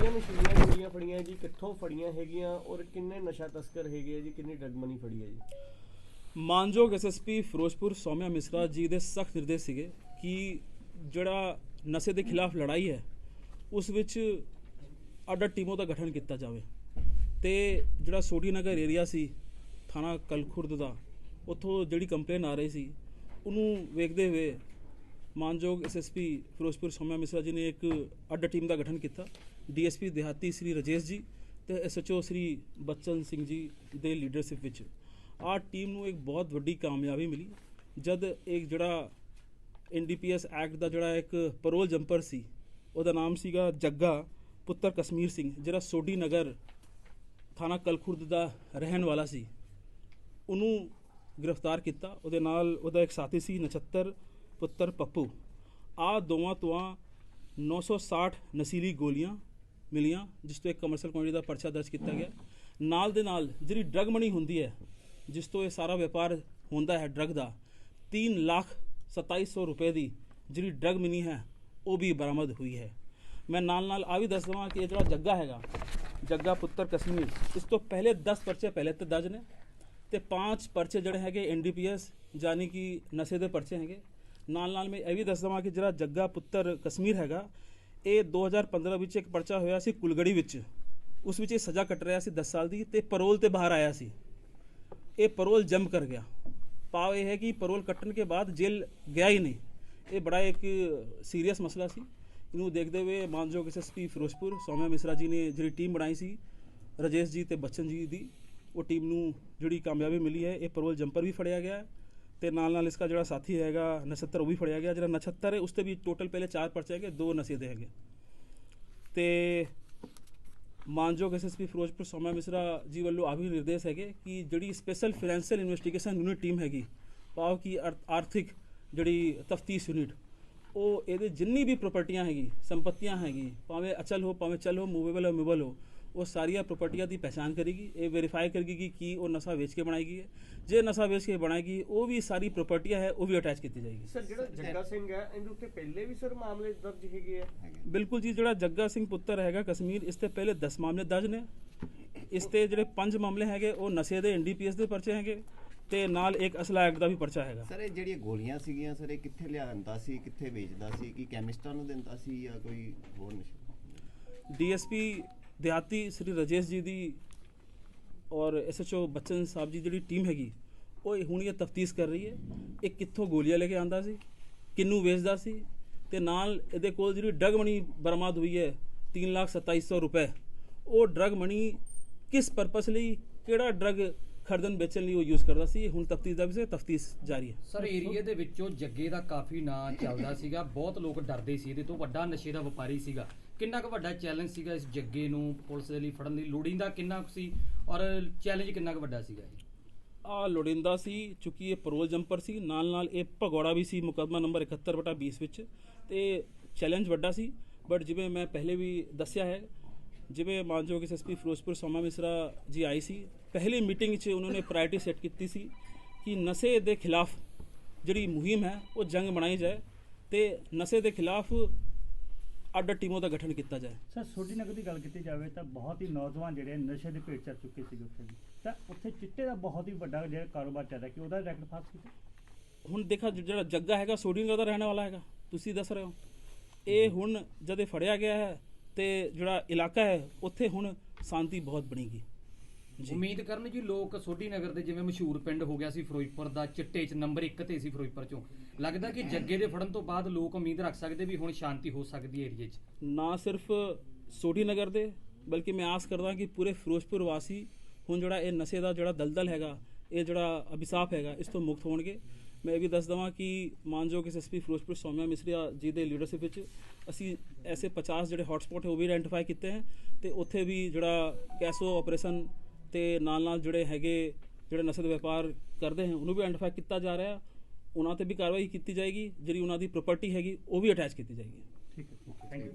ਕਿਹੜੀਆਂ ਮਸ਼ੀਨਾਂ ਜਿਹੜੀਆਂ ਫੜੀਆਂ ਜੀ, ਕਿੱਥੋਂ ਫੜੀਆਂ ਹੈਗੀਆਂ ਔਰ ਕਿੰਨੇ ਨਸ਼ਾ ਤਸਕਰ ਹੈਗੇ ਆ ਜੀ, ਕਿੰਨੀ ਡਰਗ ਮਨੀ ਫੜੀ ਹੈ ਜੀ? ਮਾਨਯੋਗ ਐਸਐਸਪੀ ਫਿਰੋਜ਼ਪੁਰ ਸੌਮਿਆ ਮਿਸਰਾ ਜੀ ਦੇ ਸਖਤ ਨਿਰਦੇਸ਼ ਸੀਗੇ ਕਿ ਜਿਹੜਾ ਨਸ਼ੇ ਦੇ ਖਿਲਾਫ ਲੜਾਈ ਹੈ, ਉਸ ਵਿੱਚ ਅੱਡ ਅੱਡ ਟੀਮੋਂ ਦਾ ਗਠਨ ਕੀਤਾ ਜਾਵੇ। ਤੇ ਜਿਹੜਾ ਸੋਢੀ ਨਗਰ ਏਰੀਆ ਸੀ, ਥਾਣਾ ਕਲਖੁਰਦ ਦਾ, ਉੱਥੋਂ ਜਿਹੜੀ ਕੰਪਲੇਨ ਆ ਰਹੀ ਸੀ, ਉਹਨੂੰ ਵੇਖਦੇ ਹੋਏ ਮਾਨਯੋਗ ਐਸਐਸਪੀ ਫਿਰੋਜ਼ਪੁਰ ਸੌਮਿਆ ਮਿਸਰਾ ਜੀ ਨੇ ਇੱਕ ਅੱਡ ਟੀਮ ਦਾ ਗਠਨ ਕੀਤਾ। ਡੀਐਸਪੀ ਦਿਹਾਤੀ ਸ੍ਰੀ ਰਜੇਸ਼ ਜੀ ਤੇ ਐਸਐਚਓ ਸ੍ਰੀ ਬਚਨ ਸਿੰਘ ਜੀ ਦੇ ਲੀਡਰਸ਼ਿਪ ਵਿੱਚ। ਆਹ ਟੀਮ ਨੂੰ ਇੱਕ ਬਹੁਤ ਵੱਡੀ ਕਾਮਯਾਬੀ ਮਿਲੀ। ਜਦ ਇੱਕ ਜਿਹੜਾ ਐਨਡੀਪੀਐਸ ਐਕਟ ਦਾ ਜਿਹੜਾ ਇੱਕ ਪਰੋਲ ਜੰਪਰ ਸੀ, ਉਹਦਾ ਨਾਮ ਸੀਗਾ ਜੱਗਾ ਪੁੱਤਰ ਕਸ਼ਮੀਰ ਸਿੰਘ, ਜਿਹੜਾ ਸੋਢੀ ਨਗਰ ਥਾਣਾ ਕਲਖੁਰਦ ਦਾ ਰਹਿਣ ਵਾਲਾ ਸੀ। ਉਹਨੂੰ ਗ੍ਰਿਫਤਾਰ ਕੀਤਾ। ਉਹਦੇ ਨਾਲ ਉਹਦਾ ਇੱਕ ਸਾਥੀ ਸੀ ਨਛੱਤਰ ਪੁੱਤਰ ਪੱਪੂ। ਆ ਦੋਵਾਂ ਤੋਂ 960 ਨਸ਼ੀਲੀ ਗੋਲੀਆਂ ਮਿਲੀਆਂ, ਜਿਸ ਤੋਂ ਇੱਕ ਕਮਰਸ਼ੀਅਲ ਕੁਆਂਟੀਟੀ ਦਾ ਪਰਚਾ ਦਰਜ ਕੀਤਾ ਗਿਆ। ਨਾਲ ਦੇ ਨਾਲ ਜਿਹੜੀ ਡਰਗ ਮਨੀ ਹੁੰਦੀ ਹੈ, ਜਿਸ ਤੋਂ ਇਹ ਸਾਰਾ ਵਪਾਰ ਹੁੰਦਾ ਹੈ ਡਰਗ ਦਾ 3 ਲੱਖ 2700 ਰੁਪਏ ਦੀ ਜਿਹੜੀ ਡਰਗ ਮਨੀ ਹੈ, ਉਹ ਵੀ ਬਰਾਮਦ ਹੋਈ ਹੈ। ਮੈਂ ਨਾਲ ਨਾਲ ਆ ਵੀ ਦੱਸ ਦਵਾਂ ਕਿ ਇਹ ਜਿਹੜਾ ਜੱਗਾ ਹੈਗਾ, ਜੱਗਾ ਪੁੱਤਰ ਕਸ਼ਮੀਰ, ਇਸ ਤੋਂ ਪਹਿਲੇ 10 ਪਰਚੇ ਪਹਿਲੇ ਤੇ ਦਰਜ ਨੇ ਤੇ ਪੰਜ ਪਰਚੇ ਜਿਹੜੇ ਹੈਗੇ ਐਨਡੀਪੀਐਸ ਯਾਨੀ ਕਿ ਨਸ਼ੇ ਦੇ ਪਰਚੇ ਹੈਗੇ। ਨਾਲ ਨਾਲ ਮੈਂ ਇਹ ਵੀ ਦੱਸ ਦਵਾਂ ਕਿ ਜਿਹੜਾ ਜੱਗਾ ਪੁੱਤਰ ਕਸ਼ਮੀਰ ਹੈਗਾ ਇਹ 2015 ਵਿੱਚ ਇੱਕ ਪਰਚਾ ਹੋਇਆ ਸੀ ਕੁਲਗੜੀ ਵਿੱਚ। ਉਸ ਵਿੱਚ ਇਹ ਸਜ਼ਾ ਕੱਟ ਰਿਹਾ ਸੀ 10 ਸਾਲ ਦੀ ਤੇ ਪਰੋਲ ਤੇ ਬਾਹਰ ਆਇਆ ਸੀ। ਇਹ ਪਰੋਲ ਜੰਮ ਕਰ ਗਿਆ। ਪਾਵ ਇਹ ਹੈ ਕਿ ਪਰੋਲ ਕੱਟਣ ਕੇ ਬਾਅਦ ਜੇਲ੍ਹ ਗਿਆ ਹੀ ਨਹੀਂ। ਇਹ ਬੜਾ ਇੱਕ ਸੀਰੀਅਸ ਮਸਲਾ ਸੀ। ਇਹਨੂੰ ਦੇਖਦੇ ਹੋਏ ਮਾਨਯੋਗ ਐਸਐਸਪੀ ਫਿਰੋਜ਼ਪੁਰ, ਸੌਮਿਆ ਮਿਸਰਾ ਜੀ ਨੇ ਜਿਹੜੀ ਟੀਮ ਬਣਾਈ ਸੀ, ਰਜੇਸ਼ ਜੀ ਤੇ ਬੱਚਨ ਜੀ ਦੀ, ਉਹ ਟੀਮ ਨੂੰ ਜਿਹੜੀ ਕਾਮਯਾਬੀ ਮਿਲੀ ਹੈ, ਇਹ ਪਰੋਲ ਜੰਪਰ ਵੀ ਫੜਿਆ ਗਿਆ ਤੇ ਨਾਲ ਨਾਲ ਇਸਕਾ ਜਿਹੜਾ ਸਾਥੀ ਹੈਗਾ ਨਛੱਤਰ, ਉਹ ਵੀ ਫੜਿਆ ਗਿਆ। ਜਿਹੜਾ ਨਛੱਤਰ ਹੈ ਉਸ ਤੇ ਵੀ ਟੋਟਲ ਪਹਿਲੇ ਚਾਰ ਪਰਚੇ ਹੈਗੇ, ਦੋ ਨਸ਼ੇ ਦੇ ਹੈਗੇ। ਤੇ ਮਾਨਯੋਗ ਐਸਐਸਪੀ ਫਿਰੋਜ਼ਪੁਰ ਸੋਮਾ ਮਿਸਰਾ ਜੀ ਵੱਲੋਂ ਆ ਵੀ ਨਿਰਦੇਸ਼ ਹੈਗੇ ਕਿ ਜਿਹੜੀ special financial investigation unit team ਹੈਗੀ ਪਾਓ ਕਿ ਅਰ- ਆਰਥਿਕ ਜਿਹੜੀ ਤਫਤੀਸ਼ ਯੂਨਿਟ ਉਹ ਇਹਦੇ ਜਿੰਨੀ ਵੀ ਪ੍ਰਾਪਰਟੀਆਂ ਹੈਗੀ, ਸੰਪਤੀਆਂ ਹੈਗੀ, ਭਾਵੇਂ ਅਚਲ ਹੋ, ਭਾਵੇਂ ਚਲ ਹੋ ਮੂਵੇਬਲ ਹੋ ਮੂਵੇਬਲ ਹੋ ਉਹ ਸਾਰੀਆਂ ਪ੍ਰਾਪਰਟੀਆਂ ਦੀ ਪਛਾਣ ਕਰੇਗੀ ਇਹ ਵੈਰੀਫਾਈ ਕਰੇਗੀ ਕਿ ਕੀ ਉਹ ਨਸ਼ਾ ਵੇਚ ਕੇ ਬਣਾਏਗੀ ਹੈ। ਜੇ ਨਸ਼ਾ ਵੇਚ ਕੇ ਬਣਾਏਗੀ ਉਹ ਵੀ ਸਾਰੀ ਪ੍ਰਾਪਰਟੀਆਂ ਹੈ ਉਹ ਵੀ ਅਟੈਚ ਕੀਤੀ ਜਾਏਗੀ। ਸਰ ਜਿਹੜਾ ਜੱਗਾ ਸਿੰਘ ਹੈ ਇਹਦੇ ਉੱਤੇ ਪਹਿਲੇ ਵੀ ਸਰ ਮਾਮਲੇ ਦਰਜ ਹੈਗੇ ਆ? ਬਿਲਕੁਲ ਜੀ ਜਿਹੜਾ ਜੱਗਾ ਸਿੰਘ ਪੁੱਤਰ ਹੈਗਾ ਕਸ਼ਮੀਰ ਇਸ ਤੇ ਪਹਿਲੇ 10 ਮਾਮਲੇ ਦਰਜ ਨੇ। ਇਸ ਤੇ ਜਿਹੜੇ ਪੰਜ ਮਾਮਲੇ ਹੈਗੇ ਉਹ ਨਸ਼ੇ ਦੇ ਐਨਡੀਪੀਐਸ ਦੇ ਪਰਚੇ ਹੈਗੇ ਤੇ ਨਾਲ ਇੱਕ ਅਸਲਾ ਐਕਟ ਦਾ ਵੀ ਪਰਚਾ ਹੈਗਾ। ਸਰ ਇਹ ਜਿਹੜੀਆਂ ਗੋਲੀਆਂ ਸੀਗੀਆਂ ਸਰ ਇਹ ਕਿੱਥੇ ਲਿਆਂਦਾ ਸੀ ਕਿੱਥੇ ਵੇਚਦਾ ਸੀ ਕੀ ਕੈਮਿਸਟਾਂ ਨੂੰ ਦਿੰਦਾ ਸੀ ਜਾਂ ਕੋਈ ਹੋਰ ਨਸ਼ਾ? ਡੀਐਸਪੀ ਦਿਹਾਤੀ ਸ੍ਰੀ ਰਜੇਸ਼ ਜੀ ਦੀ ਔਰ ਐਸਐਚਓ ਬੱਚਨ ਸਾਹਿਬ ਜੀ ਜਿਹੜੀ ਟੀਮ ਹੈਗੀ, ਉਹ ਹੁਣ ਇਹ ਤਫਤੀਸ਼ ਕਰ ਰਹੀ ਹੈ, ਇਹ ਕਿੱਥੋਂ ਗੋਲੀਆਂ ਲੈ ਕੇ ਆਂਦਾ ਸੀ ਕਿੰਨੂੰ ਵੇਚਦਾ ਸੀ ਤੇ ਨਾਲ ਇਹਦੇ ਕੋਲ ਜਿਹੜੀ ਡਰਗ ਮਨੀ ਬਰਮਾਦ ਹੋਈ ਹੈ 3 ਲੱਖ 2700 ਰੁਪਏ, ਉਹ ਡਰਗ ਮਨੀ ਕਿਸ ਪਰਪਸ ਲਈ, ਕਿਹੜਾ ਡਰਗ ਖਰੀਦਣ ਵੇਚਣ ਲਈ ਉਹ ਯੂਜ਼ ਕਰਦਾ ਸੀ ਹੁਣ ਤਫਤੀਸ਼ ਦਾ ਵਿਸ਼ੇ, ਤਫਤੀਸ਼ ਜਾਰੀ ਹੈ। ਸਰ ਏਰੀਏ ਦੇ ਵਿੱਚੋਂ ਜੱਗੇ ਦਾ ਕਾਫੀ ਨਾਂ ਚੱਲਦਾ ਸੀਗਾ, ਬਹੁਤ ਲੋਕ ਡਰਦੇ ਸੀ, ਇਹਦੇ ਤੋਂ ਵੱਡਾ ਨਸ਼ੇ ਦਾ ਵਪਾਰੀ ਸੀਗਾ। ਕਿੰਨਾ ਕੁ ਵੱਡਾ ਚੈਲੰਜ ਸੀਗਾ ਇਸ ਜੱਗੇ ਨੂੰ ਪੁਲਿਸ ਦੇ ਲਈ ਫੜਨ ਦੀ? ਲੋੜੀਂਦਾ ਕਿੰਨਾ ਕੁ ਸੀ ਔਰ ਚੈਲੰਜ ਕਿੰਨਾ ਕੁ ਵੱਡਾ ਸੀਗਾ ਇਹ? ਆ ਲੋੜਿੰਦਾ ਸੀ, ਚੁੱਕੀ ਇਹ ਪਰੋਲ ਜੰਪਰ ਸੀ ਨਾਲ ਨਾਲ ਇਹ ਭਗੌੜਾ ਵੀ ਸੀ, ਮੁਕੱਦਮਾ ਨੰਬਰ 71 ਬਟਾ 20 ਵਿੱਚ ਤੇ ਚੈਲੰਜ ਵੱਡਾ ਸੀ। ਬਟ ਜਿਵੇਂ ਮੈਂ ਪਹਿਲੇ ਵੀ ਦੱਸਿਆ ਹੈ, ਜਿਵੇਂ ਮਾਨਯੋਗ ਐਸਐਸਪੀ ਫਿਰੋਜ਼ਪੁਰ ਸੋਮਾ ਮਿਸਰਾ ਜੀ ਆਈ ਸੀ, ਪਹਿਲੀ ਮੀਟਿੰਗ 'ਚ ਉਹਨਾਂ ਨੇ ਪ੍ਰਾਇੋਰਟੀ ਸੈੱਟ ਕੀਤੀ ਸੀ ਕਿ ਨਸ਼ੇ ਦੇ ਖਿਲਾਫ ਜਿਹੜੀ ਮੁਹਿੰਮ ਹੈ, ਉਹ ਜੰਗ ਬਣਾਈ ਜਾਏ ਤੇ ਨਸ਼ੇ ਦੇ ਖਿਲਾਫ ਅੱਡ ਟੀਮੋਂ ਦਾ ਗਠਨ ਕੀਤਾ ਜਾਏ। ਸਰ ਛੋਟੀ ਨਗਰ ਦੀ ਗੱਲ ਕੀਤੀ ਜਾਵੇ ਤਾਂ ਬਹੁਤ ਹੀ ਨੌਜਵਾਨ ਜਿਹੜੇ ਨਸ਼ੇ ਦੇ ਭੇਟ ਚੜ ਚੁੱਕੇ ਸੀਗੇ ਉੱਥੇ ਵੀ। ਤਾਂ ਉੱਥੇ ਚਿੱਟੇ ਦਾ ਬਹੁਤ ਹੀ ਵੱਡਾ ਜਿਹੜਾ ਕਾਰੋਬਾਰ ਚੱਲਦਾ ਕਿ ਉਹਦਾ ਰੈਕਟ ਫਾਸ ਕੀਤਾ? ਹੁਣ ਦੇਖਾ ਜਿਹੜਾ ਜੱਗਾ ਹੈਗਾ ਸੋਡੀਨਗਰ ਦਾ ਰਹਿਣ ਵਾਲਾ ਹੈਗਾ। ਤੁਸੀਂ ਦੱਸ ਰਹੇ ਹੋ। ਇਹ ਹੁਣ ਜਦ ਇਹ ਫੜਿਆ ਗਿਆ ਹੈ ਤੇ ਜਿਹੜਾ ਇਲਾਕਾ ਹੈ ਉੱਥੇ ਹੁਣ ਸ਼ਾਂਤੀ ਬਹੁਤ ਬਣੇਗੀ। ਉਮੀਦ ਕਰਨ ਜੀ ਲੋਕ ਸੋਢੀ ਨਗਰ ਦੇ ਜਿਵੇਂ ਮਸ਼ਹੂਰ ਪਿੰਡ ਹੋ ਗਿਆ ਸੀ ਫਿਰੋਜ਼ਪੁਰ ਦਾ ਚਿੱਟੇ 'ਚ ਨੰਬਰ 1 ਤੇ ਸੀ ਫਿਰੋਜ਼ਪੁਰ 'ਚੋਂ। ਲੱਗਦਾ ਕਿ ਜੱਗੇ ਦੇ ਫੜਨ ਤੋਂ ਬਾਅਦ ਲੋਕ ਉਮੀਦ ਰੱਖ ਸਕਦੇ ਵੀ ਹੁਣ ਸ਼ਾਂਤੀ ਹੋ ਸਕਦੀ ਹੈ ਏਰੀਏ 'ਚ। ਨਾ ਸਿਰਫ ਸੋਢੀ ਨਗਰ ਦੇ ਬਲਕਿ ਮੈਂ ਆਸ ਕਰਦਾ ਕਿ ਪੂਰੇ ਫਿਰੋਜ਼ਪੁਰ ਵਾਸੀ ਹੁਣ ਜਿਹੜਾ ਇਹ ਨਸ਼ੇ ਦਾ ਜਿਹੜਾ ਦਲਦਲ ਹੈਗਾ ਇਹ ਜਿਹੜਾ ਅਭਿਸ਼ਾਪ ਹੈਗਾ ਇਸ ਤੋਂ ਮੁਕਤ ਹੋਣਗੇ। ਮੈਂ ਇਹ ਵੀ ਦੱਸ ਦਵਾਂ ਕਿ ਮਾਨਯੋਗ ਐਸਐਸਪੀ ਫਿਰੋਜ਼ਪੁਰ ਸੌਮਿਆ ਮਿਸਰੀਆ ਜੀ ਦੇ ਲੀਡਰਸ਼ਿਪ ਵਿੱਚ ਅਸੀਂ ਐਸੇ 50 ਜਿਹੜੇ ਹੌਟਸਪੌਟ ਹੈ ਉਹ ਵੀ ਆਇਡੈਂਟੀਫਾਈ ਕੀਤੇ ਹਨ ਤੇ ਉੱਥੇ ਵੀ ਜਿਹੜਾ ਕੈਸੋ ਆਪਰੇਸ਼ਨ ਤੇ ਨਾਲ ਨਾਲ ਜਿਹੜੇ ਹੈਗੇ, ਜਿਹੜੇ ਨਸ਼ੇ ਦਾ ਵਪਾਰ ਕਰਦੇ ਹਨ ਉਹਨੂੰ ਵੀ ਆਇਡੈਂਟੀਫਾਈ ਕੀਤਾ ਜਾ ਰਿਹਾ ਉਹਨਾਂ ਤੇ ਵੀ ਕਾਰਵਾਈ ਕੀਤੀ ਜਾਏਗੀ, ਜਿਹੜੀ ਉਹਨਾਂ ਦੀ ਪ੍ਰਾਪਰਟੀ ਹੈਗੀ, ਉਹ ਵੀ ਅਟੈਚ ਕੀਤੀ ਜਾਏਗੀ। ਠੀਕ ਹੈ ਥੈਂਕ ਯੂ